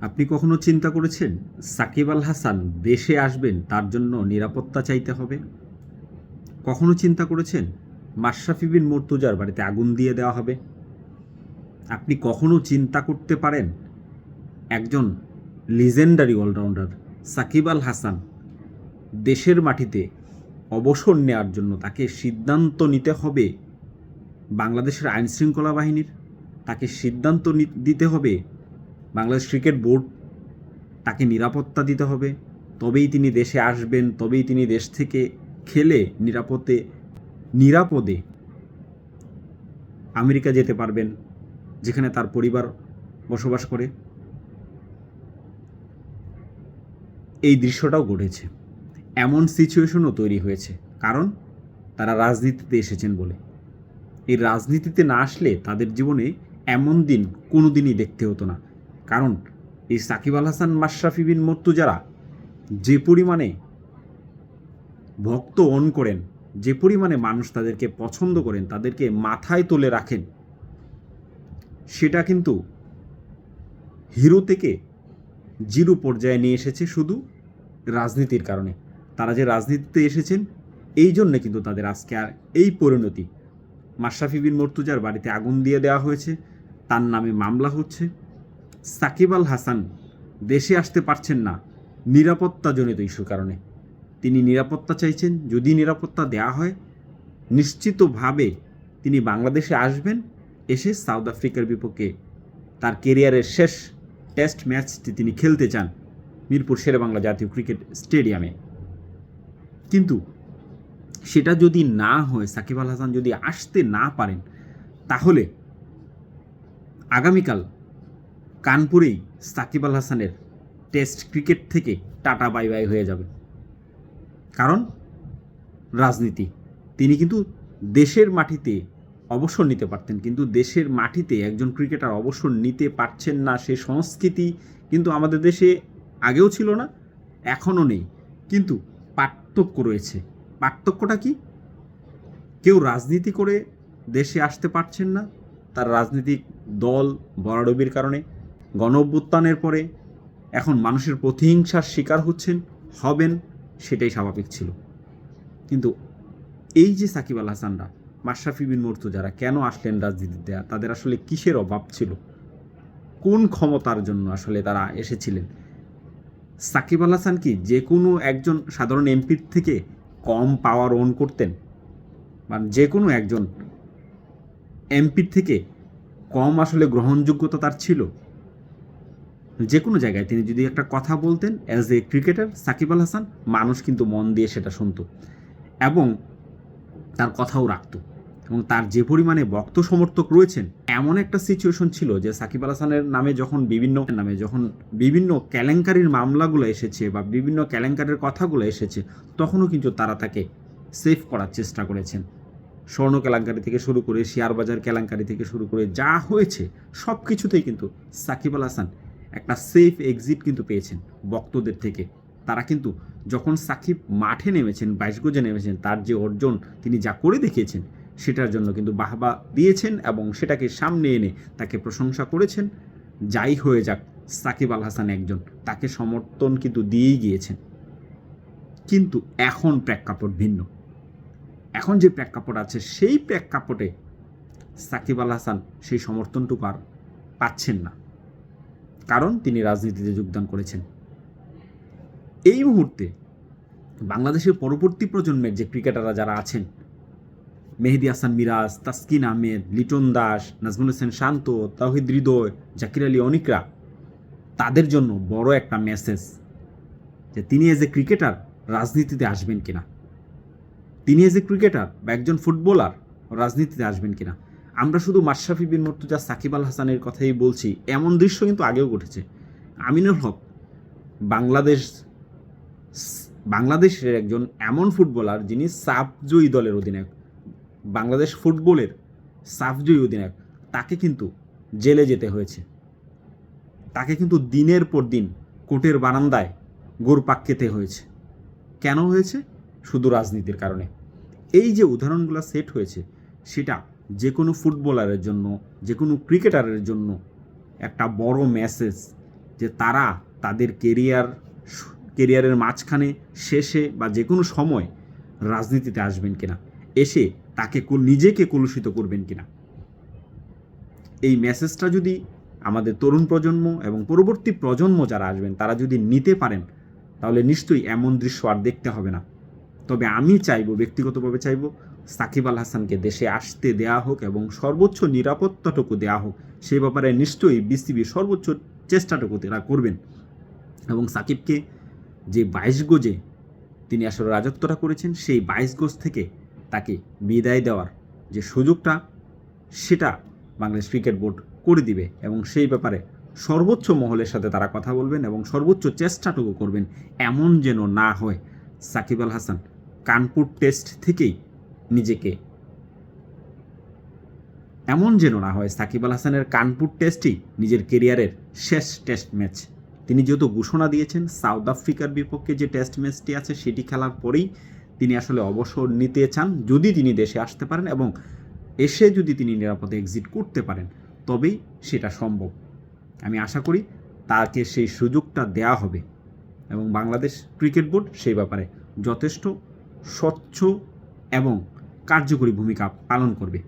আপনি কখনো চিন্তা করেছেন সাকিব আল হাসান দেশে আসবেন, তার জন্য নিরাপত্তা চাইতে হবে? কখনো চিন্তা করেছেন মাশরাফি বিন মর্তুজার বাড়িতে আগুন দিয়ে দেওয়া হবে? আপনি কখনো চিন্তা করতে পারেন একজন লিজেন্ডারি অলরাউন্ডার সাকিব আল হাসান দেশের মাটিতে অবসর নেওয়ার জন্য তাকে সিদ্ধান্ত নিতে হবে বাংলাদেশের আইনশৃঙ্খলা বাহিনীর? তাকে সিদ্ধান্ত দিতে হবে বাংলাদেশ ক্রিকেট বোর্ড তাকে নিরাপত্তা দিতে হবে। তবেই তিনি দেশে আসবেন, তবেই তিনি দেশ থেকে খেলে নিরাপদে নিরাপদে আমেরিকা যেতে পারবেন, যেখানে তার পরিবার বসবাস করে। এই দৃশ্যটাও ঘটেছে। এমন সিচুয়েশনও তৈরি হয়েছে, কারণ তারা রাজনীতিতে এসেছেন বলে। এই রাজনীতিতে না আসলে তাদের জীবনে এমন দিন কোনো দিনই দেখতে হতো না। কারণ এই সাকিব আল হাসান, মাশরাফি বিন মর্তুজারা যে পরিমাণে ভক্ত অন করেন, যে পরিমাণে মানুষ তাদেরকে পছন্দ করেন, তাদেরকে মাথায় তুলে রাখেন, সেটা কিন্তু হিরো থেকে জিরো পর্যায়ে নিয়ে এসেছে শুধু রাজনীতির কারণে। তারা যে রাজনীতিতে এসেছেন, এই জন্যে কিন্তু তাদের আজকে আর এই পরিণতি। মাশরাফি বিন মর্তুজার বাড়িতে আগুন দিয়ে দেওয়া হয়েছে, তার নামে মামলা হচ্ছে। সাকিব আল হাসান দেশে আসতে পারছেন না নিরাপত্তাজনিত ইস্যুর কারণে। তিনি নিরাপত্তা চাইছেন, যদি নিরাপত্তা দেওয়া হয়, নিশ্চিতভাবে তিনি বাংলাদেশে আসবেন, এসে সাউথ আফ্রিকার বিপক্ষে তার কেরিয়ারের শেষ টেস্ট ম্যাচটি তিনি খেলতে চান মিরপুর শেরেবাংলা জাতীয় ক্রিকেট স্টেডিয়ামে। কিন্তু সেটা যদি না হয়, সাকিব আল হাসান যদি আসতে না পারেন, তাহলে আগামীকাল কানপুরেই সাকিব আল হাসানের টেস্ট ক্রিকেট থেকে টাটা বাই বাই হয়ে যাবে। কারণ রাজনীতি। তিনি কিন্তু দেশের মাটিতে অবসর নিতে পারতেন, কিন্তু দেশের মাটিতে একজন ক্রিকেটার অবসর নিতে পারছেন না, সে সংস্কৃতি কিন্তু আমাদের দেশে আগেও ছিল না, এখনও নেই। কিন্তু পার্থক্য রয়েছে। পার্থক্যটা কি? কেউ রাজনীতি করে দেশে আসতে পারছেন না, তার রাজনৈতিক দল বরাডবির কারণে। গণ অভ্যুত্থানের পরে এখন মানুষের প্রতিহিংসার শিকার হচ্ছেন, হবেন সেটাই স্বাভাবিক ছিল। কিন্তু এই যে সাকিব আল হাসানরা, মাশরাফি বিন মর্তু যারা কেন আসলেন রাজনীতিতে, তাদের আসলে কিসের অভাব ছিল? কোন ক্ষমতার জন্য আসলে তারা এসেছিলেন? সাকিব আল হাসান কি যে কোনো একজন সাধারণ এমপির থেকে কম পাওয়ার ওন করতেন? মানে যে কোনো একজন এমপির থেকে কম আসলে গ্রহণযোগ্যতা তার ছিল? যে কোনো জায়গায় তিনি যদি একটা কথা বলতেন as a cricketer Shakib Al Hasan, মানুষ কিন্তু মন দিয়ে সেটা শুনত এবং তার কথাও রাখত এবং তার যে পরিমাণে ভক্ত সমর্থক রয়েছেন, এমন একটা সিচুয়েশন ছিল যে সাকিব আল হাসানের নামে যখন বিভিন্ন, নামে যখন বিভিন্ন কেলেঙ্কারির মামলাগুলো এসেছে বা বিভিন্ন কেলেঙ্কারির কথাগুলো এসেছে, তখনও কিন্তু তারা তাকে সেভ করার চেষ্টা করেছেন। স্বর্ণ কেলেঙ্কারি থেকে শুরু করে শেয়ার বাজার কেলেঙ্কারি থেকে শুরু করে, যা হয়েছে সব কিছুতেই কিন্তু সাকিব আল হাসান একটা সেফ এক্সিট কিন্তু পেয়েছেন ভক্তদের থেকে। তারা কিন্তু যখন সাকিব মাঠে নেমেছেন, বাইশ গজে নেমেছেন, তার যে অর্জন তিনি যা করে দেখিয়েছেন, সেটার জন্য কিন্তু বাহবা দিয়েছেন এবং সেটাকে সামনে এনে তাকে প্রশংসা করেছেন। যাই হয়ে যাক, সাকিব আল হাসান একজন, তাকে সমর্থন কিন্তু দিয়েই গিয়েছেন। কিন্তু এখন প্রেক্ষাপট ভিন্ন। এখন যে প্রেক্ষাপট আছে, সেই প্রেক্ষাপটে সাকিব আল হাসান সেই সমর্থনটুকু আর পাচ্ছেন না। কারণ তিনি রাজনীতিতে যোগদান করেছেন। এই মুহূর্তে বাংলাদেশের পরবর্তী প্রজন্মের যে ক্রিকেটাররা যারা আছেন, মেহেদি হাসান মিরাজ, তাসকিন আহমেদ, লিটন দাস, নাজমুল হোসেন শান্ত তাহিদ হৃদয়, জাকির আলী অনিকরা, তাদের জন্য বড় একটা মেসেজ যে তিনি এজ এ ক্রিকেটার রাজনীতিতে আসবেন কিনা? তিনি এজ এ ক্রিকেটার বা একজন ফুটবলার রাজনীতিতে আসবেন কিনা? আমরা শুধু মাশরাফি বিন মর্তুজা, সাকিব আল হাসানের কথাই বলছি, এমন দৃশ্য কিন্তু আগেও ঘটেছে। আমিনুল হক, বাংলাদেশ বাংলাদেশের একজন এমন ফুটবলার যিনি সাফজয়ী দলের অধিনায়ক, বাংলাদেশ ফুটবলের সাফজয়ী অধিনায়ক, তাকে কিন্তু জেলে যেতে হয়েছে। তাকে কিন্তু দিনের পর দিন কোর্টের বারান্দায় গোরপাক খেতে হয়েছে। কেন হয়েছে? শুধু রাজনীতির কারণে। এই যে উদাহরণগুলো সেট হয়েছে, সেটা যে কোনো ফুটবলারের জন্য যে কোনো ক্রিকেটারের জন্য একটা বড় মেসেজ যে তারা তাদের কেরিয়ার কেরিয়ারের মাঝখানে, শেষে বা যে কোনো সময় রাজনীতিতে আসবেন কিনা, এসে তাকে নিজেকে কলুষিত করবেন কিনা। এই মেসেজটা যদি আমাদের তরুণ প্রজন্ম এবং পরবর্তী প্রজন্ম যারা আসবেন, তারা যদি নিতে পারেন, তাহলে নিশ্চয়ই এমন দৃশ্য আর দেখতে হবে না। তবে আমি চাইব, ব্যক্তিগতভাবে চাইব সাকিব আল হাসানকে দেশে আসতে দেয়া হোক এবং সর্বোচ্চ নিরাপত্তাটুকু দেয়া হোক সেই ব্যাপারে নিশ্চয়ই বিসিবি সর্বোচ্চ চেষ্টাটুকু তারা করবেন। এবং সাকিবকে যে বাইশ গজে তিনি আসলে রাজত্বটা করেছেন, সেই বাইশ গজ থেকে তাকে বিদায় দেওয়ার যে সুযোগটা, সেটা বাংলাদেশ ক্রিকেট বোর্ড করে দিবে এবং সেই ব্যাপারে সর্বোচ্চ মহলের সাথে তারা কথা বলবেন এবং সর্বোচ্চ চেষ্টাটুকু করবেন, এমন যেন না হয়। সাকিব আল হাসান কানপুর টেস্ট থেকেই নিজেকে। এমন যেন না হয় সাকিব আল হাসানের কানপুর টেস্টই নিজের কেরিয়ারের শেষ টেস্ট ম্যাচ। তিনি যেহেতু ঘোষণা দিয়েছেন, সাউথ আফ্রিকার বিপক্ষে যে টেস্ট ম্যাচটি আছে সেটি খেলার পরেই তিনি আসলে অবসর নিতে চান, যদি তিনি দেশে আসতে পারেন এবং এসে যদি তিনি নিরাপদে এক্সিট করতে পারেন, তবেই সেটা সম্ভব। আমি আশা করি তাকে সেই সুযোগটা দেয়া হবে এবং বাংলাদেশ ক্রিকেট বোর্ড সেই ব্যাপারে যথেষ্ট স্বচ্ছ এবং কার্যকরী ভূমিকা পালন করবে।